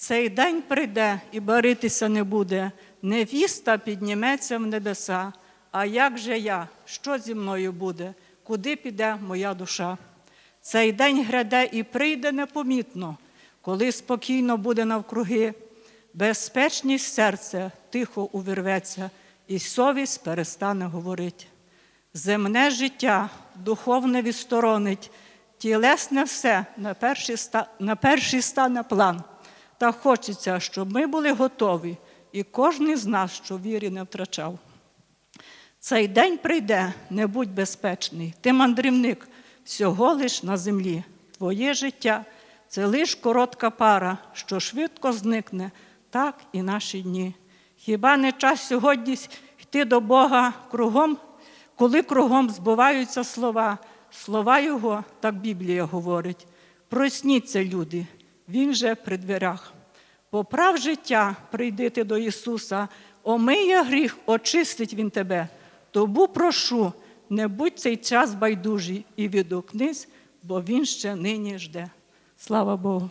Цей день прийде і баритися не буде. Невіста підніметься в небеса. А як же я? Що зі мною буде? Куди піде моя душа? Цей день гряде і прийде непомітно, коли спокійно буде навкруги. Безпечність серця тихо увірветься, і совість перестане говорити. Земне життя духовне відсторонить, тілесне все на перший, ста, на перший стане план. Та хочеться, щоб ми були готові, і кожен з нас, що вірі не втрачав. Цей день прийде, не будь безпечний. Ти мандрівник всього лиш на землі. Твоє життя це лиш коротка пара, що швидко зникне, так і наші дні. Хіба не час сьогодні йти до Бога кругом, коли кругом збуваються слова, слова Його, так Біблія говорить. Просніться, люди, Він же при дверях. Поправ життя, прийди ти до Ісуса, омиє гріх, очистить Він тебе. Тобу прошу, не будь цей час байдужий і відгукнись, бо Він ще нині жде. Слава Богу.